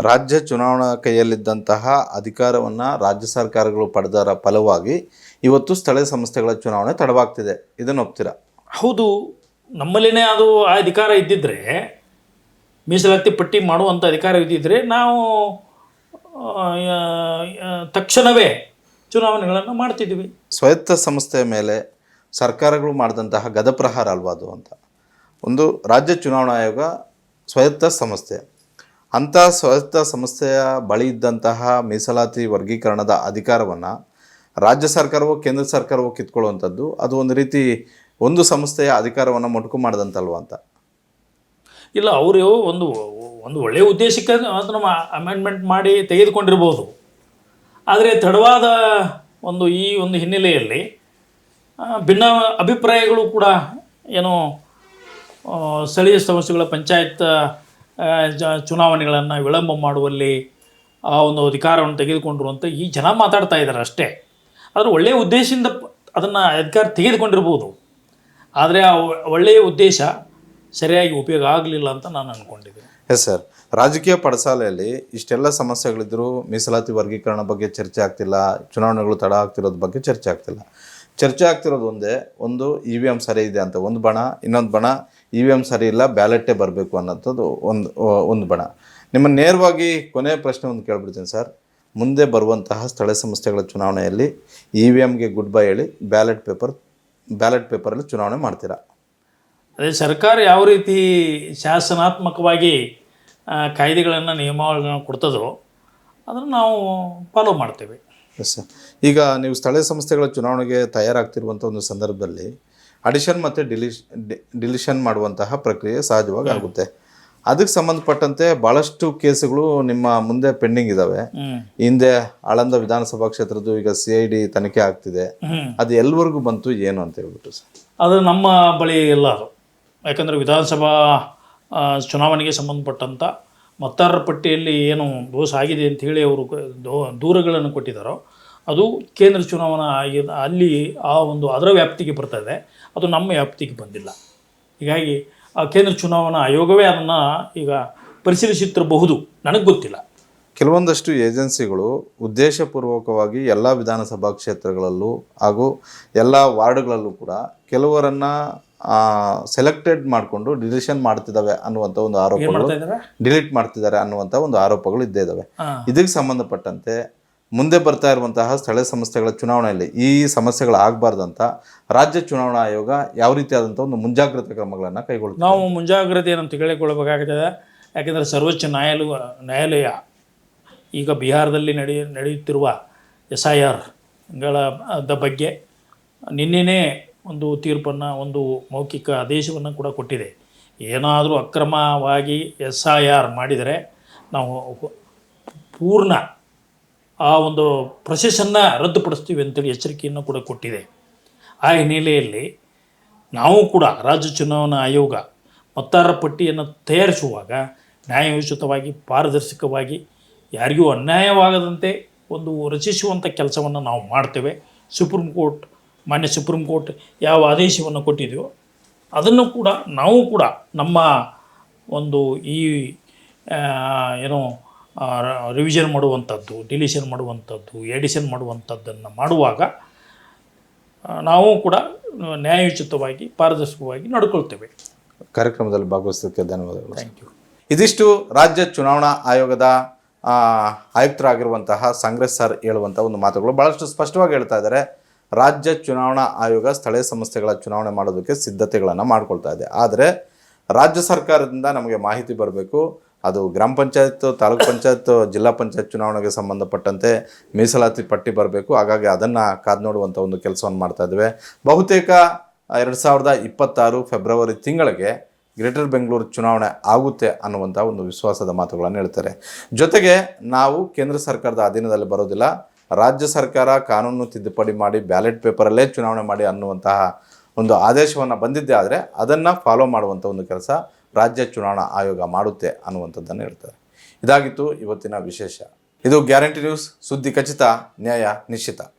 ರಾಜ್ಯ ಚುನಾವಣಾ ಕೈಯಲ್ಲಿದ್ದಂತಹ ಅಧಿಕಾರವನ್ನು ರಾಜ್ಯ ಸರ್ಕಾರಗಳು ಪಡೆದರ ಫಲವಾಗಿ ಇವತ್ತು ಸ್ಥಳೀಯ ಸಂಸ್ಥೆಗಳ ಚುನಾವಣೆ ತಡವಾಗ್ತಿದೆ. ಇದನ್ನು ಒಪ್ತೀರಾ? ಹೌದು. ನಮ್ಮಲ್ಲಿನೇ ಅದು ಆ ಅಧಿಕಾರ ಇದ್ದಿದ್ದರೆ ಮೀಸಲಾತಿ ಪಟ್ಟಿ ಮಾಡುವಂಥ ಅಧಿಕಾರ ಇದ್ದಿದ್ದರೆ ನಾವು ಆ, ಆ, ತಕ್ಷಣವೇ ಚುನಾವಣೆಗಳನ್ನು ಮಾಡ್ತಿದ್ವಿ. ಸ್ವಾಯತ್ತ ಸಂಸ್ಥೆಯ ಮೇಲೆ ಸರ್ಕಾರಗಳು ಮಾಡಿದಂತಹ ಗದಪ್ರಹಾರ ಅಲ್ವಾ ಅದು ಅಂತ. ಒಂದು ರಾಜ್ಯ ಚುನಾವಣಾ ಆಯೋಗ ಸ್ವಾಯತ್ತ ಸಂಸ್ಥೆ. ಅಂಥ ಸ್ವಾಯತ್ತ ಸಂಸ್ಥೆಯ ಬಳಿ ಇದ್ದಂತಹ ಮೀಸಲಾತಿ ವರ್ಗೀಕರಣದ ಅಧಿಕಾರವನ್ನು ರಾಜ್ಯ ಸರ್ಕಾರವೋ, ಕೇಂದ್ರ ಸರ್ಕಾರವೋ ಕಿತ್ಕೊಳ್ಳುವಂಥದ್ದು. ಅದು ಒಂದು ರೀತಿ ಒಂದು ಸಂಸ್ಥೆಯ ಅಧಿಕಾರವನ್ನು ಮೊಟಕು ಮಾಡಿದಂತಲ್ವ ಅಂತ. ಇಲ್ಲ, ಅವರು ಒಂದು ಒಂದು ಒಳ್ಳೆಯ ಉದ್ದೇಶಕ್ಕೆ ಅದನ್ನು ಅಮೆಂಡ್ಮೆಂಟ್ ಮಾಡಿ ತೆಗೆದುಕೊಂಡಿರ್ಬೋದು. ಆದರೆ ತಡವಾದ ಒಂದು ಈ ಒಂದು ಹಿನ್ನೆಲೆಯಲ್ಲಿ ಭಿನ್ನ ಅಭಿಪ್ರಾಯಗಳು ಕೂಡ ಏನು ಸ್ಥಳೀಯ ಸಂಸ್ಥೆಗಳ ಪಂಚಾಯತ್ ಜ, ಚುನಾವಣೆಗಳನ್ನು ವಿಳಂಬ ಮಾಡುವಲ್ಲಿ ಆ ಒಂದು ಅಧಿಕಾರವನ್ನು ತೆಗೆದುಕೊಂಡ್ರು ಅಂತ ಈ ಜನ ಮಾತಾಡ್ತಾ ಇದ್ದಾರೆ ಅಷ್ಟೇ. ಆದರೆ ಒಳ್ಳೆಯ ಉದ್ದೇಶದಿಂದ ಅದನ್ನು ಅಧಿಕಾರ ತೆಗೆದುಕೊಂಡಿರ್ಬೋದು. ಆದರೆ ಆ ಒಳ್ಳೆಯ ಉದ್ದೇಶ ಸರಿಯಾಗಿ ಉಪಯೋಗ ಆಗಲಿಲ್ಲ ಅಂತ ನಾನು ಅಂದ್ಕೊಂಡಿದ್ದೀನಿ ಎಸ್ ಸರ್ ರಾಜಕೀಯ ಪಡಸಾಲೆಯಲ್ಲಿ ಇಷ್ಟೆಲ್ಲ ಸಮಸ್ಯೆಗಳಿದ್ದರೂ ಮೀಸಲಾತಿ ವರ್ಗೀಕರಣ ಬಗ್ಗೆ ಚರ್ಚೆ ಆಗ್ತಿಲ್ಲ, ಚುನಾವಣೆಗಳು ತಡ ಆಗ್ತಿರೋದ್ರ ಬಗ್ಗೆ ಚರ್ಚೆ ಆಗ್ತಿಲ್ಲ. ಚರ್ಚೆ ಆಗ್ತಿರೋದು ಒಂದೇ, ಒಂದು ಇ ವಿ ಎಂ ಸರಿ ಇದೆ ಅಂತ, ಒಂದು ಬಣ, ಇನ್ನೊಂದು ಬಣ ಇ ವಿ ಎಂ ಸರಿ ಇಲ್ಲ ಬ್ಯಾಲೆಟೇ ಬರಬೇಕು ಅನ್ನೋಂಥದ್ದು ಒಂದು ಒಂದು ಬಣ. ನಿಮ್ಮ ನೇರವಾಗಿ ಕೊನೆಯ ಪ್ರಶ್ನೆ ಒಂದು ಕೇಳ್ಬಿಡ್ತೀನಿ ಸರ್. ಮುಂದೆ ಬರುವಂತಹ ಸ್ಥಳೀಯ ಸಂಸ್ಥೆಗಳ ಚುನಾವಣೆಯಲ್ಲಿ ಇ ವಿ ಎಮ್ಗೆ ಗುಡ್ ಬೈ ಹೇಳಿ ಬ್ಯಾಲೆಟ್ ಪೇಪರ್ ಬ್ಯಾಲೆಟ್ ಪೇಪರಲ್ಲಿ ಚುನಾವಣೆ ಮಾಡ್ತೀರಾ? ಅದೇ ಸರ್ಕಾರ ಯಾವ ರೀತಿ ಶಾಸನಾತ್ಮಕವಾಗಿ ಕಾಯ್ದೆಗಳನ್ನು ನಿಯಮಾವಳಿಗಳನ್ನು ಕೊಡ್ತದೋ ಅದನ್ನು ನಾವು ಫಾಲೋ ಮಾಡ್ತೇವೆ. ಎಸ್ ಸರ್ ಈಗ ನೀವು ಸ್ಥಳೀಯ ಸಂಸ್ಥೆಗಳ ಚುನಾವಣೆಗೆ ತಯಾರಾಗ್ತಿರುವಂಥ ಒಂದು ಸಂದರ್ಭದಲ್ಲಿ ಅಡಿಷನ್ ಮತ್ತು ಡಿಲಿಷ್ ಡಿಲಿಷನ್ ಮಾಡುವಂತಹ ಪ್ರಕ್ರಿಯೆ ಸಹಜವಾಗಿ ಆಗುತ್ತೆ. ಅದಕ್ಕೆ ಸಂಬಂಧಪಟ್ಟಂತೆ ಭಾಳಷ್ಟು ಕೇಸುಗಳು ನಿಮ್ಮ ಮುಂದೆ ಪೆಂಡಿಂಗ್ ಇದ್ದಾವೆ ಹಿಂದೆ ಆಳಂದ ವಿಧಾನಸಭಾ ಕ್ಷೇತ್ರದ್ದು ಈಗ ಸಿ ಐ ಡಿ ತನಿಖೆ ಆಗ್ತಿದೆ. ಅದು ಎಲ್ಲಿವರೆಗೂ ಬಂತು ಏನು ಅಂತ ಹೇಳ್ಬಿಟ್ಟು ಸರ್. ಅದು ನಮ್ಮ ಬಳಿ ಇಲ್ಲ ಅದು. ಯಾಕಂದರೆ ವಿಧಾನಸಭಾ ಚುನಾವಣೆಗೆ ಸಂಬಂಧಪಟ್ಟಂಥ ಮತದಾರರ ಪಟ್ಟಿಯಲ್ಲಿ ಏನು ದೋಷ ಆಗಿದೆ ಅಂತ ಹೇಳಿ ಅವರು ದೂರುಗಳನ್ನು ಕೊಟ್ಟಿದ್ದಾರೋ ಅದು ಕೇಂದ್ರ ಚುನಾವಣಾ ಆಯೋಗ ಅಲ್ಲಿ ಆ ಒಂದು ಅದರ ವ್ಯಾಪ್ತಿಗೆ ಬರ್ತದೆ ಅದು ನಮ್ಮ ವ್ಯಾಪ್ತಿಗೆ ಬಂದಿಲ್ಲ. ಹೀಗಾಗಿ ಆ ಕೇಂದ್ರ ಚುನಾವಣಾ ಆಯೋಗವೇ ಅದನ್ನು ಈಗ ಪರಿಶೀಲಿಸುತ್ತಿರಬಹುದು. ನನಗೆ ಗೊತ್ತಿಲ್ಲ. ಕೆಲವೊಂದಷ್ಟು ಏಜೆನ್ಸಿಗಳು ಉದ್ದೇಶಪೂರ್ವಕವಾಗಿ ಎಲ್ಲ ವಿಧಾನಸಭಾ ಕ್ಷೇತ್ರಗಳಲ್ಲೂ ಹಾಗೂ ಎಲ್ಲ ವಾರ್ಡ್ಗಳಲ್ಲೂ ಕೂಡ ಕೆಲವರನ್ನು ಸೆಲೆಕ್ಟೆಡ್ ಮಾಡಿಕೊಂಡು ಡಿಲಿಷನ್ ಮಾಡ್ತಿದ್ದಾವೆ ಅನ್ನುವಂಥ ಒಂದು ಆರೋಪಗಳು ಡಿಲೀಟ್ ಮಾಡ್ತಿದ್ದಾರೆ ಅನ್ನುವಂಥ ಒಂದು ಆರೋಪಗಳು ಇದ್ದೇ ಇದ್ದಾವೆ ಇದಕ್ಕೆ ಸಂಬಂಧಪಟ್ಟಂತೆ ಮುಂದೆ ಬರ್ತಾ ಇರುವಂತಹ ಸ್ಥಳೀಯ ಸಂಸ್ಥೆಗಳ ಚುನಾವಣೆಯಲ್ಲಿ ಈ ಸಮಸ್ಯೆಗಳು ಆಗಬಾರ್ದಂತ ರಾಜ್ಯ ಚುನಾವಣಾ ಆಯೋಗ ಯಾವ ರೀತಿಯಾದಂಥ ಒಂದು ಮುಂಜಾಗ್ರತಾ ಕ್ರಮಗಳನ್ನು ಕೈಗೊಳ್ಳುತ್ತೆ? ನಾವು ಮುಂಜಾಗ್ರತೆಯನ್ನು ತೆಗೆದುಕೊಳ್ಳಬೇಕಾಗುತ್ತದೆ ಯಾಕೆಂದರೆ ಸರ್ವೋಚ್ಚ ನ್ಯಾಯಾಲಯ ನ್ಯಾಯಾಲಯ, ಈಗ ಬಿಹಾರದಲ್ಲಿ ನಡೆಯ ನಡೆಯುತ್ತಿರುವ ಎಸ್ ಐ ಆರ್ಗಳ ಬಗ್ಗೆ ನಿನ್ನೆನೇ ಒಂದು ತೀರ್ಪನ್ನು, ಒಂದು ಮೌಖಿಕ ಆದೇಶವನ್ನು ಕೂಡ ಕೊಟ್ಟಿದೆ. ಏನಾದರೂ ಅಕ್ರಮವಾಗಿ ಎಸ್ ಐ ಆರ್ ಮಾಡಿದರೆ ನಾವು ಪೂರ್ಣ ಆ ಒಂದು ಪ್ರೊಸೆಸನ್ನು ರದ್ದುಪಡಿಸ್ತೀವಿ ಅಂತೇಳಿ ಎಚ್ಚರಿಕೆಯನ್ನು ಕೂಡ ಕೊಟ್ಟಿದೆ. ಆ ಹಿನ್ನೆಲೆಯಲ್ಲಿ ನಾವು ಕೂಡ ರಾಜ್ಯ ಚುನಾವಣಾ ಆಯೋಗ ಮತದಾರರ ಪಟ್ಟಿಯನ್ನು ತಯಾರಿಸುವಾಗ ನ್ಯಾಯೋಚಿತವಾಗಿ ಪಾರದರ್ಶಕವಾಗಿ ಯಾರಿಗೂ ಅನ್ಯಾಯವಾಗದಂತೆ ಒಂದು ರಚಿಸುವಂಥ ಕೆಲಸವನ್ನು ನಾವು ಮಾಡ್ತೇವೆ. ಸುಪ್ರೀಂ ಕೋರ್ಟ್, ಮಾನ್ಯ ಸುಪ್ರೀಂ ಕೋರ್ಟ್ ಯಾವ ಆದೇಶವನ್ನು ಕೊಟ್ಟಿದೆಯೋ ಅದನ್ನು ಕೂಡ ನಾವು ಕೂಡ ನಮ್ಮ ಒಂದು ಈ ಏನು ರಿವಿಷನ್ ಮಾಡುವಂಥದ್ದು ಡಿಲಿಷನ್ ಮಾಡುವಂಥದ್ದು ಎಡಿಷನ್ ಮಾಡುವಂಥದ್ದನ್ನು ಮಾಡುವಾಗ ನಾವು ಕೂಡ ನ್ಯಾಯೋಚಿತವಾಗಿ ಪಾರದರ್ಶಕವಾಗಿ ನಡ್ಕೊಳ್ತೇವೆ. ಕಾರ್ಯಕ್ರಮದಲ್ಲಿ ಭಾಗವಹಿಸೋದಕ್ಕೆ ಧನ್ಯವಾದಗಳು. ಥ್ಯಾಂಕ್ ಯು ಇದಿಷ್ಟು ರಾಜ್ಯ ಚುನಾವಣಾ ಆಯೋಗದ ಆಯುಕ್ತರಾಗಿರುವಂತಹ ಕಾಂಗ್ರೆಸ್ ಸರ್ ಹೇಳುವಂಥ ಒಂದು ಮಾತುಗಳು ಭಾಳಷ್ಟು ಸ್ಪಷ್ಟವಾಗಿ ಹೇಳ್ತಾ ಇದ್ದಾರೆ. ರಾಜ್ಯ ಚುನಾವಣಾ ಆಯೋಗ ಸ್ಥಳೀಯ ಸಂಸ್ಥೆಗಳ ಚುನಾವಣೆ ಮಾಡೋದಕ್ಕೆ ಸಿದ್ಧತೆಗಳನ್ನು ಮಾಡ್ಕೊಳ್ತಾ ಇದೆ. ಆದರೆ ರಾಜ್ಯ ಸರ್ಕಾರದಿಂದ ನಮಗೆ ಮಾಹಿತಿ ಬರಬೇಕು. ಅದು ಗ್ರಾಮ ಪಂಚಾಯತ್ ತಾಲೂಕ್ ಪಂಚಾಯತ್ ಜಿಲ್ಲಾ ಪಂಚಾಯತ್ ಚುನಾವಣೆಗೆ ಸಂಬಂಧಪಟ್ಟಂತೆ ಮೀಸಲಾತಿ ಪಟ್ಟಿ ಬರಬೇಕು. ಹಾಗಾಗಿ ಅದನ್ನು ಕಾದು ನೋಡುವಂಥ ಒಂದು ಕೆಲಸವನ್ನು ಮಾಡ್ತಾ ಇದ್ದೇವೆ. ಬಹುತೇಕ ಎರಡು ಸಾವಿರದ ಇಪ್ಪತ್ತಾರು ಫೆಬ್ರವರಿ ತಿಂಗಳಿಗೆ ಗ್ರೇಟರ್ ಬೆಂಗಳೂರು ಚುನಾವಣೆ ಆಗುತ್ತೆ ಅನ್ನುವಂಥ ಒಂದು ವಿಶ್ವಾಸದ ಮಾತುಗಳನ್ನು ಹೇಳ್ತಾರೆ. ಜೊತೆಗೆ ನಾವು ಕೇಂದ್ರ ಸರ್ಕಾರದ ಅಧೀನದಲ್ಲಿ ಬರೋದಿಲ್ಲ. ರಾಜ್ಯ ಸರ್ಕಾರ ಕಾನೂನು ತಿದ್ದುಪಡಿ ಮಾಡಿ ಬ್ಯಾಲೆಟ್ ಪೇಪರಲ್ಲೇ ಚುನಾವಣೆ ಮಾಡಿ ಅನ್ನುವಂತಹ ಒಂದು ಆದೇಶವನ್ನು ಬಂದಿದ್ದೇ ಆದರೆ ಅದನ್ನು ಫಾಲೋ ಮಾಡುವಂಥ ಒಂದು ಕೆಲಸ ರಾಜ್ಯ ಚುನಾವಣಾ ಆಯೋಗ ಮಾಡುತ್ತೆ ಅನ್ನುವಂಥದ್ದನ್ನು ಹೇಳ್ತಾರೆ. ಇದಾಗಿತ್ತು ಇವತ್ತಿನ ವಿಶೇಷ. ಇದು ಗ್ಯಾರಂಟಿ ನ್ಯೂಸ್, ಸುದ್ದಿ ಖಚಿತ, ನ್ಯಾಯ ನಿಶ್ಚಿತ.